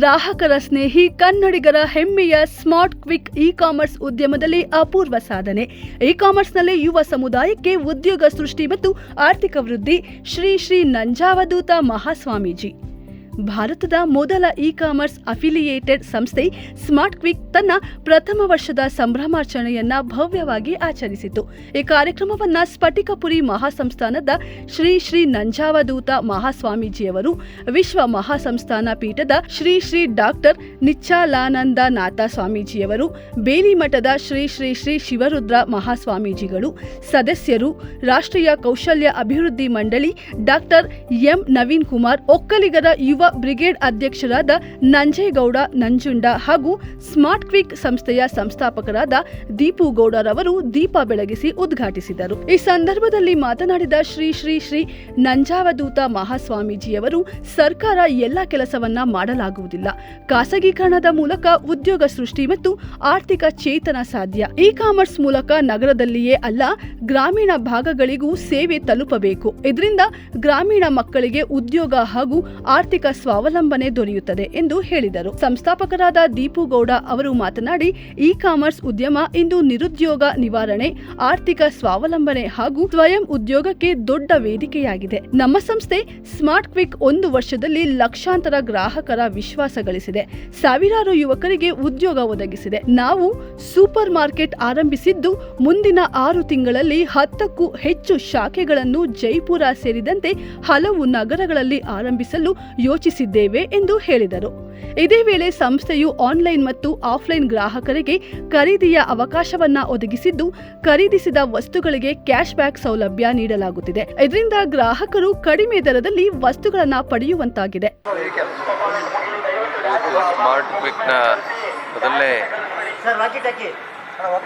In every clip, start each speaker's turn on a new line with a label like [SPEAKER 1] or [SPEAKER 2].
[SPEAKER 1] ಗ್ರಾಹಕರ ಸ್ನೇಹಿ ಕನ್ನಡಿಗರ ಹೆಮ್ಮೆಯ ಸ್ಮಾರ್ಟ್ ಕ್ವಿಕ್ ಇ ಕಾಮರ್ಸ್ ಉದ್ಯಮದಲ್ಲಿ ಅಪೂರ್ವ ಸಾಧನೆ. ಇ ಕಾಮರ್ಸ್ನಲ್ಲಿ ಯುವ ಸಮುದಾಯಕ್ಕೆ ಉದ್ಯೋಗ ಸೃಷ್ಟಿ ಮತ್ತು ಆರ್ಥಿಕ ವೃದ್ಧಿ. ಶ್ರೀ ಶ್ರೀ ನಂಜಾವಧೂತ ಮಹಾಸ್ವಾಮೀಜಿ. ಭಾರತದ ಮೊದಲ ಇ ಕಾಮರ್ಸ್ ಅಫಿಲಿಯೇಟೆಡ್ ಸಂಸ್ಥೆ ಸ್ಮಾರ್ಟ್ ಕ್ವಿಕ್ ತನ್ನ ಪ್ರಥಮ ವರ್ಷದ ಸಂಭ್ರಮಾಚರಣೆಯನ್ನ ಭವ್ಯವಾಗಿ ಆಚರಿಸಿತು. ಈ ಕಾರ್ಯಕ್ರಮವನ್ನ ಸ್ಫಟಿಕಪುರಿ ಮಹಾಸಂಸ್ಥಾನದ ಶ್ರೀ ಶ್ರೀ ನಂಜಾವಧೂತ ಮಹಾಸ್ವಾಮೀಜಿಯವರು, ವಿಶ್ವ ಮಹಾಸಂಸ್ಥಾನ ಪೀಠದ ಶ್ರೀ ಶ್ರೀ ಡಾಕ್ಟರ್ ನಿಚ್ಚಾಲಾನಂದ ನಾಥ ಸ್ವಾಮೀಜಿಯವರು ಬೇಲಿಮಠದ ಶ್ರೀ ಶ್ರೀ ಶ್ರೀ ಶಿವರುದ್ರ ಮಹಾಸ್ವಾಮೀಜಿಗಳು, ಸದಸ್ಯರು, ರಾಷ್ಟ್ರೀಯ ಕೌಶಲ್ಯ ಅಭಿವೃದ್ಧಿ ಮಂಡಳಿ ಡಾಕ್ಟರ್ ಎಂ ನವೀನ್ ಕುಮಾರ್, ಒಕ್ಕಲಿಗರ ಯುವ ಬ್ರಿಗೇಡ್ ಅಧ್ಯಕ್ಷರಾದ ನಂಜೇಗೌಡ ನಂಜುಂಡ ಹಾಗೂ ಸ್ಮಾರ್ಟ್ ಕ್ವಿಕ್ ಸಂಸ್ಥೆಯ ಸಂಸ್ಥಾಪಕರಾದ ದೀಪು ಗೌಡರವರು ದೀಪ ಬೆಳಗಿಸಿ ಉದ್ಘಾಟಿಸಿದರು. ಈ ಸಂದರ್ಭದಲ್ಲಿ ಮಾತನಾಡಿದ ಶ್ರೀ ಶ್ರೀ ಶ್ರೀ ನಂಜಾವಧೂತ ಮಹಾಸ್ವಾಮೀಜಿಯವರು, ಸರ್ಕಾರ ಎಲ್ಲ ಕೆಲಸವನ್ನ ಮಾಡಲಾಗುವುದಿಲ್ಲ. ಖಾಸಗೀಕರಣದ ಮೂಲಕ ಉದ್ಯೋಗ ಸೃಷ್ಟಿ ಮತ್ತು ಆರ್ಥಿಕ ಚೇತನ ಸಾಧ್ಯ. ಇ ಕಾಮರ್ಸ್ ಮೂಲಕ ನಗರದಲ್ಲಿಯೇ ಅಲ್ಲ, ಗ್ರಾಮೀಣ ಭಾಗಗಳಿಗೂ ಸೇವೆ ತಲುಪಬೇಕು. ಇದರಿಂದ ಗ್ರಾಮೀಣ ಮಕ್ಕಳಿಗೆ ಉದ್ಯೋಗ ಹಾಗೂ ಆರ್ಥಿಕ ಸ್ವಾವಲಂಬನೆ ದೊರೆಯುತ್ತದೆ ಎಂದು ಹೇಳಿದರು. ಸಂಸ್ಥಾಪಕರಾದ ದೀಪು ಗೌಡ ಅವರು ಮಾತನಾಡಿ ಇ ಕಾಮರ್ಸ್ ಉದ್ಯಮ ಇಂದು ನಿರುದ್ಯೋಗ ನಿವಾರಣೆ, ಆರ್ಥಿಕ ಸ್ವಾವಲಂಬನೆ ಹಾಗೂ ಸ್ವಯಂ ಉದ್ಯೋಗಕ್ಕೆ ದೊಡ್ಡ ವೇದಿಕೆಯಾಗಿದೆ. ನಮ್ಮ ಸಂಸ್ಥೆ ಸ್ಮಾರ್ಟ್ ಕ್ವಿಕ್ ಒಂದು ವರ್ಷದಲ್ಲಿ ಲಕ್ಷಾಂತರ ಗ್ರಾಹಕರ ವಿಶ್ವಾಸ ಗಳಿಸಿದೆ. ಸಾವಿರಾರು ಯುವಕರಿಗೆ ಉದ್ಯೋಗ ಒದಗಿಸಿದೆ. ನಾವು ಸೂಪರ್ ಮಾರ್ಕೆಟ್ ಆರಂಭಿಸಿದ್ದು, ಮುಂದಿನ ಆರು ತಿಂಗಳಲ್ಲಿ ಹತ್ತಕ್ಕೂ ಹೆಚ್ಚು ಶಾಖೆಗಳನ್ನು ಜೈಪುರ ಸೇರಿದಂತೆ ಹಲವು ನಗರಗಳಲ್ಲಿ ಆರಂಭಿಸಲು ಯೋಚಿಸಿದ್ದೇವೆ ಎಂದು ಹೇಳಿದರು. ಇದೇ ವೇಳೆ ಸಂಸ್ಥೆಯು ಆನ್ಲೈನ್ ಮತ್ತು ಆಫ್ಲೈನ್ ಗ್ರಾಹಕರಿಗೆ ಖರೀದಿಯ ಅವಕಾಶವನ್ನ ಒದಗಿಸಿದ್ದು ಖರೀದಿಸಿದ ವಸ್ತುಗಳಿಗೆ ಕ್ಯಾಶ್ ಬ್ಯಾಕ್ ಸೌಲಭ್ಯ ನೀಡಲಾಗುತ್ತಿದೆ. ಇದರಿಂದ ಗ್ರಾಹಕರು ಕಡಿಮೆ ದರದಲ್ಲಿ ವಸ್ತುಗಳನ್ನು ಪಡೆಯುವಂತಾಗಿದೆ.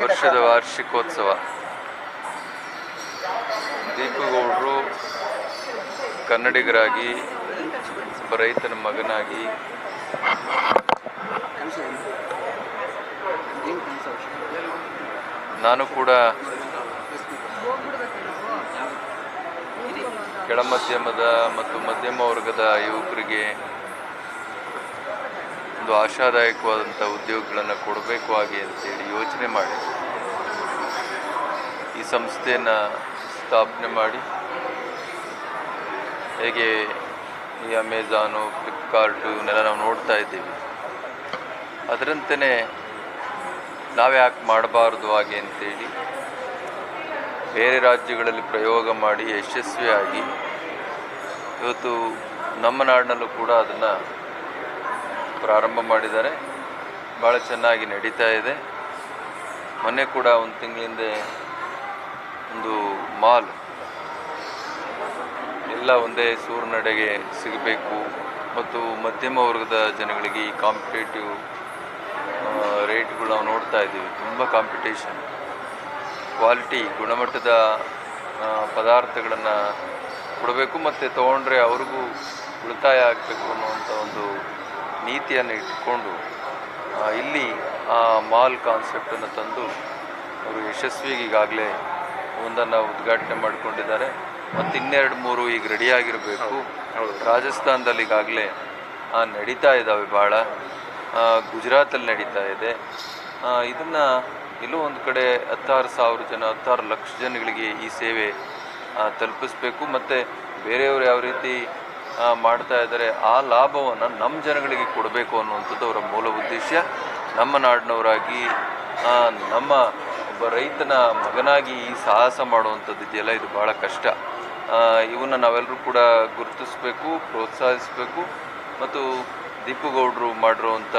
[SPEAKER 2] ವರ್ಷದ ವಾರ್ಷಿಕೋತ್ಸವ. ದೀಪಗೌಡರು ಕನ್ನಡಿಗರಾಗಿ ಒಬ್ಬ ರೈತನ ಮಗನಾಗಿ ನಾನು ಕೂಡ ಕೆಳ ಮಧ್ಯಮದ ಮತ್ತು ಮಧ್ಯಮ ವರ್ಗದ ಯುವಕರಿಗೆ ಒಂದು ಆಶಾದಾಯಕವಾದಂಥ ಉದ್ಯೋಗಗಳನ್ನು ಕೊಡಬೇಕು ಹಾಗೆ ಅಂತೇಳಿ ಯೋಚನೆ ಮಾಡಿ. ಈ ಸಂಸ್ಥೆಯನ್ನು ಸ್ಥಾಪನೆ ಮಾಡಿ. ಹೇಗೆ ಈ ಅಮೆಝಾನು ಫ್ಲಿಪ್ಕಾರ್ಟು ಇವನ್ನೆಲ್ಲ ನಾವು ನೋಡ್ತಾ ಇದ್ದೀವಿ. ಅದರಂತೆಯೇ ನಾವ್ಯಾಕೆ ಮಾಡಬಾರ್ದು ಹಾಗೆ ಅಂತೇಳಿ ಬೇರೆ ರಾಜ್ಯಗಳಲ್ಲಿ ಪ್ರಯೋಗ ಮಾಡಿ ಯಶಸ್ವಿಯಾಗಿ ಇವತ್ತು ನಮ್ಮ ನಾಡಿನಲ್ಲೂ ಕೂಡ ಅದನ್ನು ಪ್ರಾರಂಭ ಮಾಡಿದ್ದಾರೆ. ಭಾಳ ಚೆನ್ನಾಗಿ ನಡೀತಾ ಇದೆ. ಮೊನ್ನೆ ಕೂಡ ಒಂದು ತಿಂಗಳಿಂದೆ ಒಂದು ಮಾಲ್ ಎಲ್ಲ ಒಂದೇ ಸೂರ್ನಡೆಗೆ ಸಿಗಬೇಕು. ಮತ್ತು ಮಧ್ಯಮ ವರ್ಗದ ಜನಗಳಿಗೆ ಈ ಕಾಂಪಿಟೇಟಿವ್ ರೇಟ್ಗಳು ನಾವು ನೋಡ್ತಾ ಇದ್ದೀವಿ. ತುಂಬ ಕಾಂಪಿಟೇಷನ್ ಕ್ವಾಲಿಟಿ ಗುಣಮಟ್ಟದ ಪದಾರ್ಥಗಳನ್ನು ಕೊಡಬೇಕು ಮತ್ತು ತೊಗೊಂಡ್ರೆ ಅವ್ರಿಗೂ ಉಳಿತಾಯ ಆಗಬೇಕು ಅನ್ನುವಂಥ ಒಂದು ನೀತಿಯನ್ನು ಇಟ್ಕೊಂಡು ಇಲ್ಲಿ ಆ ಮಾಲ್ ಕಾನ್ಸೆಪ್ಟನ್ನು ತಂದು, ಅವರು ಯಶಸ್ವಿಗೆ ಈಗಾಗಲೇ ಒಂದನ್ನು ಉದ್ಘಾಟನೆ ಮಾಡಿಕೊಂಡಿದ್ದಾರೆ. ಮತ್ತು ಇನ್ನೆರಡು ಮೂರು ಈಗ ರೆಡಿಯಾಗಿರಬೇಕು ರಾಜಸ್ಥಾನದಲ್ಲಿ ಈಗಾಗಲೇ ನಡೀತಾ ಇದ್ದಾವೆ ಭಾಳ ಗುಜರಾತಲ್ಲಿ ನಡೀತಾ ಇದೆ. ಇದನ್ನು ಎಲ್ಲೋ ಒಂದು ಕಡೆ ಹತ್ತಾರು ಸಾವಿರ ಜನ ಹತ್ತಾರು ಲಕ್ಷ ಜನಗಳಿಗೆ ಈ ಸೇವೆ ತಲುಪಿಸ್ಬೇಕು. ಮತ್ತು ಬೇರೆಯವರು ಯಾವ ರೀತಿ ಮಾಡ್ತಾ ಇದ್ದಾರೆ ಆ ಲಾಭವನ್ನು ನಮ್ಮ ಜನಗಳಿಗೆ ಕೊಡಬೇಕು ಅನ್ನುವಂಥದ್ದು ಅವರ ಮೂಲ ಉದ್ದೇಶ. ನಮ್ಮ ನಾಡಿನವರಾಗಿ ನಮ್ಮ ಒಬ್ಬ ರೈತನ ಮಗನಾಗಿ ಈ ಸಾಹಸ ಮಾಡುವಂಥದ್ದು ಇದೆಯಲ್ಲ ಇದು ಭಾಳ ಕಷ್ಟ. ಇವನ್ನ ನಾವೆಲ್ಲರೂ ಕೂಡ ಗುರುತಿಸಬೇಕು, ಪ್ರೋತ್ಸಾಹಿಸಬೇಕು ಮತ್ತು ದೀಪುಗೌಡರು ಮಾಡಿರುವಂಥ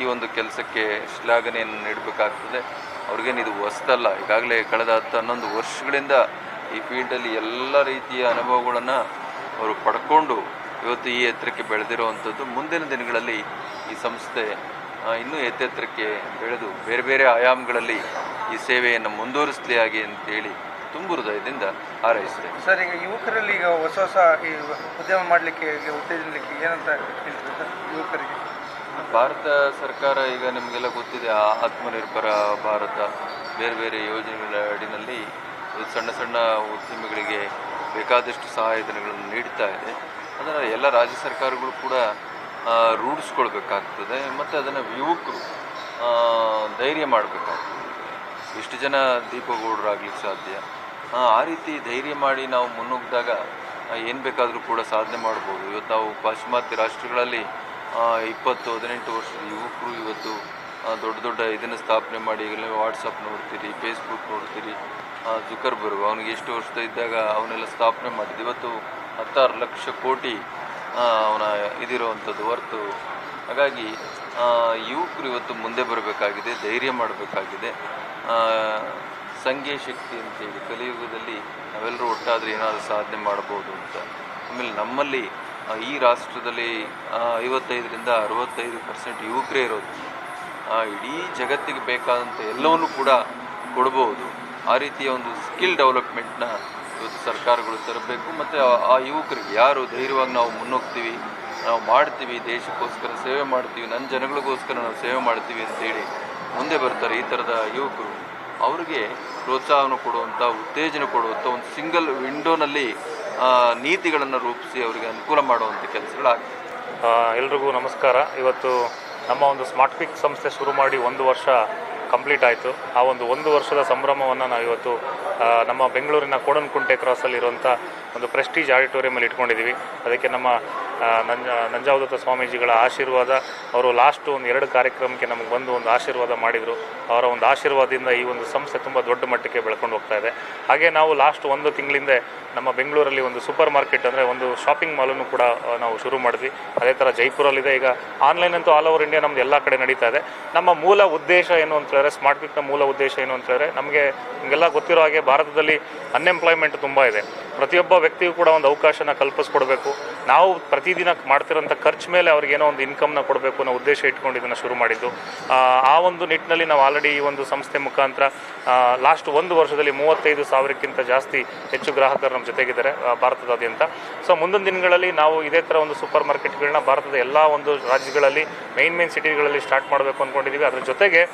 [SPEAKER 2] ಈ ಒಂದು ಕೆಲಸಕ್ಕೆ ಶ್ಲಾಘನೆಯನ್ನು ನೀಡಬೇಕಾಗ್ತದೆ. ಅವ್ರಿಗೇನು ಇದು ಹೊಸ್ತಲ್ಲ. ಈಗಾಗಲೇ ಕಳೆದ ಹತ್ತು ಹನ್ನೊಂದು ವರ್ಷಗಳಿಂದ ಈ ಫೀಲ್ಡಲ್ಲಿ ಎಲ್ಲ ರೀತಿಯ ಅನುಭವಗಳನ್ನು ಅವರು ಪಡ್ಕೊಂಡು ಇವತ್ತು ಈ ಎತ್ತರಕ್ಕೆ ಬೆಳೆದಿರುವಂಥದ್ದು. ಮುಂದಿನ ದಿನಗಳಲ್ಲಿ ಈ ಸಂಸ್ಥೆ ಇನ್ನೂ ಎತ್ತೆತ್ತರಕ್ಕೆ ಬೆಳೆದು ಬೇರೆ ಬೇರೆ ಆಯಾಮಗಳಲ್ಲಿ ಈ ಸೇವೆಯನ್ನು ಮುಂದುವರಿಸಲಿ ಆಗಿ ಅಂತೇಳಿ ತುಂಬು ಹೃದಯದಿಂದ ಹಾರೈಸ್ತೇನೆ
[SPEAKER 3] ಸರ್ ಈಗ ಯುವಕರಲ್ಲಿ ಈಗ ಹೊಸ ಹೊಸ ಈ ಉದ್ಯಮ ಮಾಡಲಿಕ್ಕೆ ಈಗ ಉತ್ತೇಜನಲಿಕ್ಕೆ ಏನಂತ ಹೇಳ್ತೀರಿ ಸರ್ ಯುವಕರಿಗೆ?
[SPEAKER 2] ಭಾರತ ಸರ್ಕಾರ ಈಗ ನಿಮಗೆಲ್ಲ ಗೊತ್ತಿದೆ ಆ ಆತ್ಮನಿರ್ಭರ ಭಾರತ ಬೇರೆ ಬೇರೆ ಯೋಜನೆಗಳ ಅಡಿನಲ್ಲಿ ಸಣ್ಣ ಸಣ್ಣ ಉದ್ಯಮಿಗಳಿಗೆ ಬೇಕಾದಷ್ಟು ಸಹಾಯಧನಗಳನ್ನು ನೀಡ್ತಾ ಇದೆ. ಅದನ್ನು ಎಲ್ಲ ರಾಜ್ಯ ಸರ್ಕಾರಗಳು ಕೂಡ ರೂಢಿಸ್ಕೊಳ್ಬೇಕಾಗ್ತದೆ ಮತ್ತು ಅದನ್ನು ಯುವಕರು ಧೈರ್ಯ ಮಾಡಬೇಕಾಗ್ತದೆ. ಎಷ್ಟು ಜನ ದೀಪಗೌಡರಾಗಲಿಕ್ಕೆ ಸಾಧ್ಯ? ಆ, ರೀತಿ ಧೈರ್ಯ ಮಾಡಿ ನಾವು ಮುನ್ನುಗ್ಗಿದಾಗ ಏನು ಬೇಕಾದರೂ ಕೂಡ ಸಾಧನೆ ಮಾಡ್ಬೋದು. ಇವತ್ತು ನಾವು ಪಾಶ್ಚಿಮಾತ್ಯ ರಾಷ್ಟ್ರಗಳಲ್ಲಿ ಇಪ್ಪತ್ತು ಹದಿನೆಂಟು ವರ್ಷದ ಯುವಕರು ಇವತ್ತು ದೊಡ್ಡ ದೊಡ್ಡ ಇದನ್ನು ಸ್ಥಾಪನೆ ಮಾಡಿ ಈಗಲೇ ವಾಟ್ಸಪ್ ನೋಡ್ತೀರಿ ಫೇಸ್ಬುಕ್ ನೋಡ್ತೀರಿ ಜುಕರ್ಬರ್ಗ್ ಅವನಿಗೆ ಎಷ್ಟು ವರ್ಷದ ಇದ್ದಾಗ ಅವನ್ನೆಲ್ಲ ಸ್ಥಾಪನೆ ಮಾಡಿದ್ದು. ಇವತ್ತು ಹತ್ತಾರು ಲಕ್ಷ ಕೋಟಿ ಅವನ ಇದಿರುವಂಥದ್ದು ಹೊರತು ಹಾಗಾಗಿ ಯುವಕರು ಇವತ್ತು ಮುಂದೆ ಬರಬೇಕಾಗಿದೆ ಧೈರ್ಯ ಮಾಡಬೇಕಾಗಿದೆ. ಸಂಘೀಯ ಶಕ್ತಿ ಅಂತೇಳಿ ಕಲಿಯುಗದಲ್ಲಿ ನಾವೆಲ್ಲರೂ ಒಟ್ಟಾದರೆ ಏನಾದರೂ ಸಾಧನೆ ಮಾಡ್ಬೋದು ಅಂತ. ಆಮೇಲೆ ನಮ್ಮಲ್ಲಿ ಈ ರಾಷ್ಟ್ರದಲ್ಲಿ ಐವತ್ತೈದರಿಂದ ಅರವತ್ತೈದು ಪರ್ಸೆಂಟ್ ಯುವಕರೇ ಇರೋದು. ಇಡೀ ಜಗತ್ತಿಗೆ ಬೇಕಾದಂಥ ಎಲ್ಲವನ್ನೂ ಕೂಡ ಕೊಡ್ಬೋದು. ಆ ರೀತಿಯ ಒಂದು ಸ್ಕಿಲ್ ಡೆವಲಪ್ಮೆಂಟ್ನ ಇವತ್ತು ಸರ್ಕಾರಗಳು ತರಬೇಕು. ಮತ್ತು ಆ ಯುವಕರಿಗೆ ಯಾರು ಧೈರ್ಯವಾಗಿ ನಾವು ಮುನ್ನೋಗ್ತೀವಿ, ನಾವು ಮಾಡ್ತೀವಿ, ದೇಶಕ್ಕೋಸ್ಕರ ಸೇವೆ ಮಾಡ್ತೀವಿ, ನನ್ನ ಜನಗಳಿಗೋಸ್ಕರ ನಾವು ಸೇವೆ ಮಾಡ್ತೀವಿ ಅಂತೇಳಿ ಮುಂದೆ ಬರ್ತಾರೆ ಈ ಥರದ ಯುವಕರು. ಅವರಿಗೆ ಪ್ರೋತ್ಸಾಹನ ಕೊಡುವಂಥ ಉತ್ತೇಜನ ಕೊಡುವಂಥ ಒಂದು ಸಿಂಗಲ್ ವಿಂಡೋನಲ್ಲಿ ನೀತಿಗಳನ್ನು ರೂಪಿಸಿ ಅವರಿಗೆ ಅನುಕೂಲ ಮಾಡುವಂಥ ಕೆಲಸಗಳಾಗ್ತದೆ
[SPEAKER 4] ಆ, ಎಲ್ರಿಗೂ ನಮಸ್ಕಾರ. ಇವತ್ತು ನಮ್ಮ ಒಂದು ಸ್ಮಾರ್ಟ್ ಪಿಕ್ ಸಂಸ್ಥೆ ಶುರು ಮಾಡಿ ಒಂದು ವರ್ಷ ಕಂಪ್ಲೀಟ್ ಆಯಿತು. ಆ ಒಂದು ಒಂದು ವರ್ಷದ ಸಂಭ್ರಮವನ್ನು ನಾವು ಇವತ್ತು ನಮ್ಮ ಬೆಂಗಳೂರಿನ ಕೋಡನ್ಕುಂಟೆ ಕ್ರಾಸಲ್ಲಿರುವಂಥ ಒಂದು ಪ್ರೆಸ್ಟೀಜ್ ಆಡಿಟೋರಿಯಮಲ್ಲಿ ಇಟ್ಕೊಂಡಿದ್ದೀವಿ ಅದಕ್ಕೆ ನಮ್ಮ ನಂಜ, ನಂಜಾವದತ್ತ ಸ್ವಾಮೀಜಿಗಳ ಆಶೀರ್ವಾದ, ಅವರು ಲಾಸ್ಟ್ ಒಂದು ಎರಡು ಕಾರ್ಯಕ್ರಮಕ್ಕೆ ನಮಗೆ ಬಂದು ಒಂದು ಆಶೀರ್ವಾದ ಮಾಡಿದರು. ಅವರ ಒಂದು ಆಶೀರ್ವಾದದಿಂದ ಈ ಒಂದು ಸಂಸ್ಥೆ ತುಂಬ ದೊಡ್ಡ ಮಟ್ಟಕ್ಕೆ ಬೆಳ್ಕೊಂಡು ಹೋಗ್ತಾ ಇದೆ. ಹಾಗೆ ನಾವು ಲಾಸ್ಟ್ ಒಂದು ತಿಂಗಳಿಂದ ನಮ್ಮ ಬೆಂಗಳೂರಲ್ಲಿ ಒಂದು ಸೂಪರ್ ಮಾರ್ಕೆಟ್ ಅಂದರೆ ಒಂದು ಶಾಪಿಂಗ್ ಮಾಲನ್ನು ಕೂಡ ನಾವು ಶುರು ಮಾಡಿದ್ವಿ. ಅದೇ ಥರ ಜೈಪುರಲ್ಲಿದೆ. ಈಗ ಆನ್ಲೈನ್ ಅಂತೂ ಆಲ್ ಓವರ್ ಇಂಡಿಯಾ ನಮ್ಮದು ಎಲ್ಲ ಕಡೆ ನಡೀತಾ ಇದೆ. ನಮ್ಮ ಮೂಲ ಉದ್ದೇಶ ಏನು ಅಂತ ಹೇಳಿದ್ರೆ ಸ್ಮಾರ್ಟ್ ಮೂಲ ಉದ್ದೇಶ ಏನು ಅಂತ ನಮಗೆ ನಿಮಗೆಲ್ಲ ಗೊತ್ತಿರೋ ಹಾಗೆ ಭಾರತದಲ್ಲಿ ಅನ್ಎಂಪ್ಲಾಯ್ಮೆಂಟ್ ತುಂಬ ಇದೆ. ಪ್ರತಿಯೊಬ್ಬ ವ್ಯಕ್ತಿಗೂ ಕೂಡ ಒಂದು ಅವಕಾಶನ ಕಲ್ಪಿಸ್ಕೊಡ್ಬೇಕು. ನಾವು ಪ್ರತಿದಿನ ಮಾಡ್ತಿರೋಂಥ ಖರ್ಚು ಮೇಲೆ ಅವ್ರಿಗೇನೋ ಒಂದು ಇನ್ಕಮ್ನ ಕೊಡಬೇಕು ಅನ್ನೋ ಉದ್ದೇಶ ಇಟ್ಕೊಂಡು ಇದನ್ನು ಶುರು ಮಾಡಿದ್ದು. ಆ, ಒಂದು ನಿಟ್ಟಿನಲ್ಲಿ ನಾವು ಆಲ್ರೆಡಿ ಈ ಒಂದು ಸಂಸ್ಥೆ ಮುಖಾಂತರ ಲಾಸ್ಟ್ ಒಂದು ವರ್ಷದಲ್ಲಿ ಮೂವತ್ತೈದು ಸಾವಿರಕ್ಕಿಂತ ಜಾಸ್ತಿ ಹೆಚ್ಚು ಗ್ರಾಹಕರು ನಮ್ಮ ಜೊತೆಗಿದ್ದಾರೆ ಭಾರತದಾದ್ಯಂತ. ಸೊ ಮುಂದಿನ ದಿನಗಳಲ್ಲಿ ನಾವು ಇದೇ ಥರ ಒಂದು ಸೂಪರ್ ಮಾರ್ಕೆಟ್ಗಳನ್ನ ಭಾರತದ ಎಲ್ಲ ಒಂದು ರಾಜ್ಯಗಳಲ್ಲಿ ಮೈನ್ ಮೈನ್ ಸಿಟಿಗಳಲ್ಲಿ ಸ್ಟಾರ್ಟ್ ಮಾಡಬೇಕು ಅಂದ್ಕೊಂಡಿದ್ದೀವಿ ಅದ್ರ ಜೊತೆಗೆ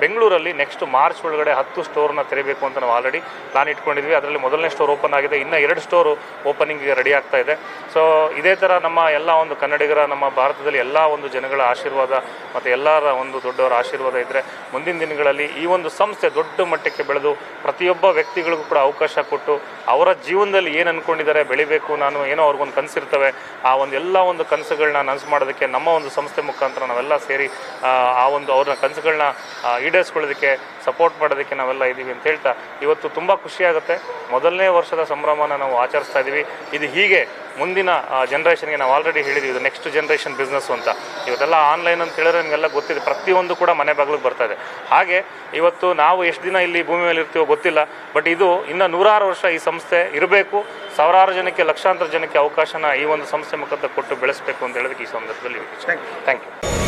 [SPEAKER 4] ಬೆಂಗಳೂರಲ್ಲಿ ನೆಕ್ಸ್ಟ್ ಮಾರ್ಚ್ ಒಳಗಡೆ ಹತ್ತು ಸ್ಟೋರ್ನ ತೆರೆಯಬೇಕು ಅಂತ ನಾವು ಆಲ್ರೆಡಿ ಪ್ಲಾನ್ ಇಟ್ಕೊಂಡಿದ್ವಿ. ಅದರಲ್ಲಿ ಮೊದಲನೇ ಸ್ಟೋರ್ ಓಪನ್ ಆಗಿದೆ. ಇನ್ನು ಎರಡು ಸ್ಟೋರು ಓಪನಿಂಗ್ಗೆ ರೆಡಿ ಆಗ್ತಾ ಇದೆ. ಸೊ ಇದೇ ಥರ ನಮ್ಮ ಎಲ್ಲ ಒಂದು ಕನ್ನಡಿಗರ ನಮ್ಮ ಭಾರತದಲ್ಲಿ ಎಲ್ಲ ಒಂದು ಜನಗಳ ಆಶೀರ್ವಾದ ಮತ್ತು ಎಲ್ಲರ ಒಂದು ದೊಡ್ಡವರ ಆಶೀರ್ವಾದ ಇದ್ದರೆ ಮುಂದಿನ ದಿನಗಳಲ್ಲಿ ಈ ಒಂದು ಸಂಸ್ಥೆ ದೊಡ್ಡ ಮಟ್ಟಕ್ಕೆ ಬೆಳೆದು ಪ್ರತಿಯೊಬ್ಬ ವ್ಯಕ್ತಿಗಳಿಗೂ ಕೂಡ ಅವಕಾಶ ಕೊಟ್ಟು ಅವರ ಜೀವನದಲ್ಲಿ ಏನು ಅಂದ್ಕೊಂಡಿದ್ದಾರೆ ಬೆಳಿಬೇಕು ನಾನು ಏನೋ ಅವ್ರಿಗೊಂದು ಕನಸಿರ್ತವೆ ಆ ಒಂದು ಎಲ್ಲ ಒಂದು ಕನಸುಗಳನ್ನ ನನಸು ಮಾಡೋದಕ್ಕೆ ನಮ್ಮ ಒಂದು ಸಂಸ್ಥೆ ಮುಖಾಂತರ ನಾವೆಲ್ಲ ಸೇರಿ ಆ, ಒಂದು ಅವ್ರನ್ನ ಕನಸುಗಳನ್ನ ಈಡೇರಿಸ್ಕೊಳ್ಳೋದಕ್ಕೆ ಸಪೋರ್ಟ್ ಮಾಡೋದಕ್ಕೆ ನಾವೆಲ್ಲ ಇದ್ದೀವಿ ಅಂತ ಹೇಳ್ತಾ ಇವತ್ತು ತುಂಬ ಖುಷಿಯಾಗುತ್ತೆ ಮೊದಲನೇ ವರ್ಷದ ಸಂಭ್ರಮನ ನಾವು ಆಚರಿಸ್ತಾ ಇದ್ದೀವಿ ಇದು ಹೀಗೆ ಮುಂದಿನ ಜನ್ರೇಷನ್ಗೆ ನಾವು ಆಲ್ರೆಡಿ ಹೇಳಿದ್ದೀವಿ ಇದು ನೆಕ್ಸ್ಟ್ ಜನ್ರೇಷನ್ ಬಿಸ್ನೆಸ್ ಅಂತ. ಇವತ್ತೆಲ್ಲ ಆನ್ಲೈನ್ ಅಂತ ಹೇಳಿದ್ರೆ ನಿಮಗೆಲ್ಲ ಗೊತ್ತಿದೆ. ಪ್ರತಿಯೊಂದು ಕೂಡ ಮನೆ ಬಾಗಿಲಿಗೆ ಬರ್ತಾ ಇದೆ. ಹಾಗೆ ಇವತ್ತು ನಾವು ಎಷ್ಟು ದಿನ ಇಲ್ಲಿ ಭೂಮಿ ಮೇಲೆ ಇರ್ತೀವೋ ಗೊತ್ತಿಲ್ಲ. ಬಟ್ ಇದು ಇನ್ನೂ ನೂರಾರು ವರ್ಷ ಈ ಸಂಸ್ಥೆ ಇರಬೇಕು. ಸಾವಿರಾರು ಜನಕ್ಕೆ ಲಕ್ಷಾಂತರ ಜನಕ್ಕೆ ಅವಕಾಶನ ಈ ಒಂದು ಸಂಸ್ಥೆ ಮುಖಾಂತರ ಕೊಟ್ಟು ಬೆಳೆಸಬೇಕು ಅಂತ ಹೇಳೋದಕ್ಕೆ ಈ ಸಂದರ್ಭದಲ್ಲಿ
[SPEAKER 3] ಥ್ಯಾಂಕ್ ಯು
[SPEAKER 4] ಥ್ಯಾಂಕ್ ಯು